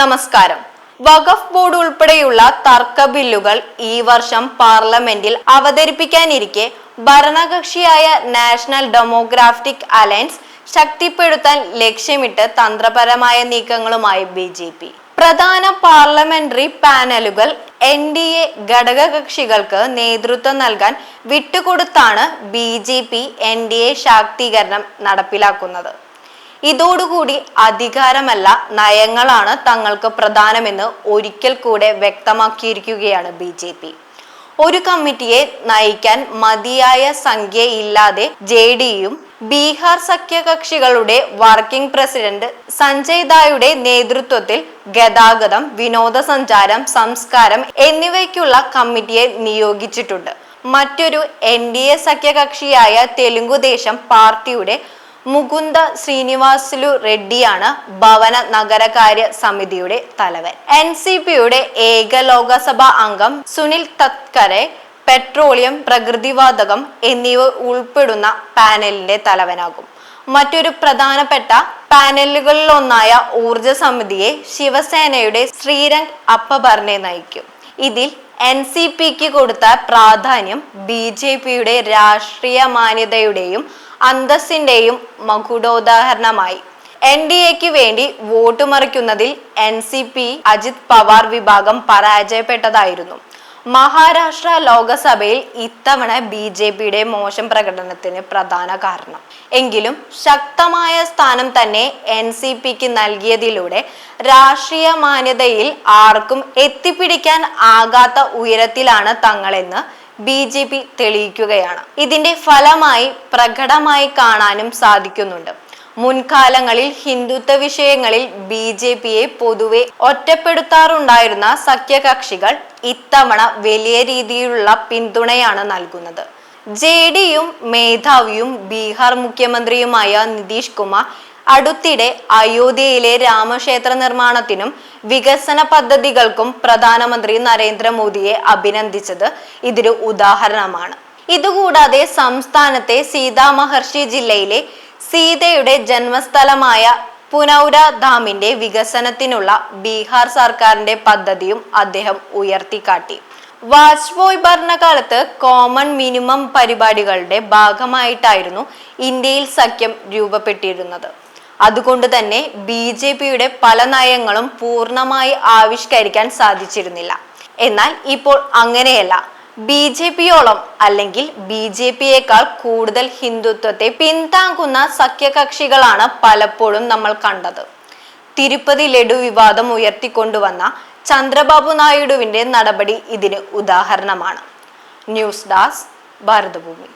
നമസ്കാരം. വഖഫ് ബോർഡ് ഉൾപ്പെടെയുള്ള തർക്ക ബില്ലുകൾ ഈ വർഷം പാർലമെന്റിൽ അവതരിപ്പിക്കാനിരിക്കെ ഭരണകക്ഷിയായ നാഷണൽ ഡെമോഗ്രാഫിക് അലയൻസ് ശക്തിപ്പെടുത്താൻ ലക്ഷ്യമിട്ട് തന്ത്രപരമായ നീക്കങ്ങളുമായി ബി ജെ പി. പ്രധാന പാർലമെന്ററി പാനലുകൾ എൻ ഡി എ ഘടകകക്ഷികൾക്ക് നേതൃത്വം നൽകാൻ വിട്ടുകൊടുത്താണ് B J P N D A ശാക്തീകരണം നടപ്പിലാക്കുന്നത്. ഇതോടുകൂടി അധികാരമല്ല നയങ്ങളാണ് തങ്ങൾക്ക് പ്രധാനമെന്ന് ഒരിക്കൽ കൂടെ വ്യക്തമാക്കിയിരിക്കുകയാണ് ബി ജെ പി. ഒരു കമ്മിറ്റിയെ നയിക്കാൻ മതിയായ സംഖ്യയില്ലാതെ ജെ ഡിയും ബീഹാർ സഖ്യകക്ഷികളുടെ വർക്കിംഗ് പ്രസിഡന്റ് സഞ്ജയ് ദായുടെ നേതൃത്വത്തിൽ ഗതാഗതം വിനോദസഞ്ചാരം സംസ്കാരം എന്നിവയ്ക്കുള്ള കമ്മിറ്റിയെ നിയോഗിച്ചിട്ടുണ്ട്. മറ്റൊരു എൻ ഡി എ സഖ്യകക്ഷിയായ തെലുങ്കുദേശം പാർട്ടിയുടെ മുകുന്ദ ശ്രീനിവാസുലു റെഡ്ഡിയാണ് ഭവന നഗരകാര്യ സമിതിയുടെ തലവൻ. എൻ സി പിയുടെ ഏക ലോകസഭാ അംഗം സുനിൽ തത്കരെ പെട്രോളിയം പ്രകൃതിവാതകം എന്നിവ ഉൾപ്പെടുന്ന പാനലിന്റെ തലവനാകും. മറ്റൊരു പ്രധാനപ്പെട്ട പാനലുകളിലൊന്നായ ഊർജ സമിതിയെ ശിവസേനയുടെ ശ്രീരംഗ് അപ്പഭർണെ നയിക്കും. ഇതിൽ എൻ സി പിക്ക് കൊടുത്ത പ്രാധാന്യം ബി ജെ പിയുടെ രാഷ്ട്രീയ മാന്യതയുടെയും അന്തസ്സിന്റെയും മകുടോദാഹരണമായി. എൻ ഡി എക്ക് വേണ്ടി vote മറിക്കുന്നതിൽ N C P Ajit Pawar വിഭാഗം പരാജയപ്പെട്ടതായിരുന്നു. മഹാരാഷ്ട്ര ലോകസഭയിൽ ഇത്തവണ ബി ജെ പിയുടെ മോശം പ്രകടനത്തിന് പ്രധാന കാരണം. എങ്കിലും ശക്തമായ സ്ഥാനം തന്നെ എൻ സി പിക്ക് നൽകിയതിലൂടെ രാഷ്ട്രീയ മാന്യതയിൽ ആർക്കും എത്തിപ്പിടിക്കാൻ ആകാത്ത ഉയരത്തിലാണ് തങ്ങളെന്ന് ബി ജെ പി തെളിയിക്കുകയാണ്. ഇതിന്റെ ഫലമായി പ്രകടമായി കാണാനും സാധിക്കുന്നുണ്ട്. മുൻകാലങ്ങളിൽ ഹിന്ദുത്വ വിഷയങ്ങളിൽ ബി ജെ പിയെ പൊതുവെ ഒറ്റപ്പെടുത്താറുണ്ടായിരുന്ന സഖ്യകക്ഷികൾ ഇത്തവണ വലിയ രീതിയിലുള്ള പിന്തുണയാണ് നൽകുന്നത്. ജെ ഡിയും മേധാവിയും ബീഹാർ മുഖ്യമന്ത്രിയുമായ നിതീഷ് കുമാർ അടുത്തിടെ അയോധ്യയിലെ രാമക്ഷേത്ര നിർമ്മാണത്തിനും വികസന പദ്ധതികൾക്കും പ്രധാനമന്ത്രി നരേന്ദ്രമോദിയെ അഭിനന്ദിച്ചത് ഇതിന് ഉദാഹരണമാണ്. ഇതുകൂടാതെ സംസ്ഥാനത്തെ സീതാമഹർഷി ജില്ലയിലെ സീതയുടെ ജന്മസ്ഥലമായ പുനൗര ധാമിന്റെ വികസനത്തിനുള്ള ബീഹാർ സർക്കാരിന്റെ പദ്ധതിയും അദ്ദേഹം ഉയർത്തിക്കാട്ടി. വാജ്പേയി ഭരണകാലത്ത് കോമൺ മിനിമം പരിപാടികളുടെ ഭാഗമായിട്ടായിരുന്നു ഇന്ത്യയിൽ സഖ്യം രൂപപ്പെട്ടിരുന്നത്. അതുകൊണ്ട് തന്നെ ബി ജെ പിയുടെ പല നയങ്ങളും പൂർണമായി ആവിഷ്കരിക്കാൻ സാധിച്ചിരുന്നില്ല. എന്നാൽ ഇപ്പോൾ അങ്ങനെയല്ല. ബി ജെ പിയോളം അല്ലെങ്കിൽ ബി ജെ പിയേക്കാൾ കൂടുതൽ ഹിന്ദുത്വത്തെ പിന്താങ്ങുന്ന സഖ്യകക്ഷികളാണ് പലപ്പോഴും നമ്മൾ കണ്ടത്. തിരുപ്പതി ലഡു വിവാദം ഉയർത്തിക്കൊണ്ടുവന്ന ചന്ദ്രബാബു നായിഡുവിന്റെ നടപടി ഇതിന് ഉദാഹരണമാണ്. ന്യൂസ് ഡാസ് ഭാരതഭൂമി.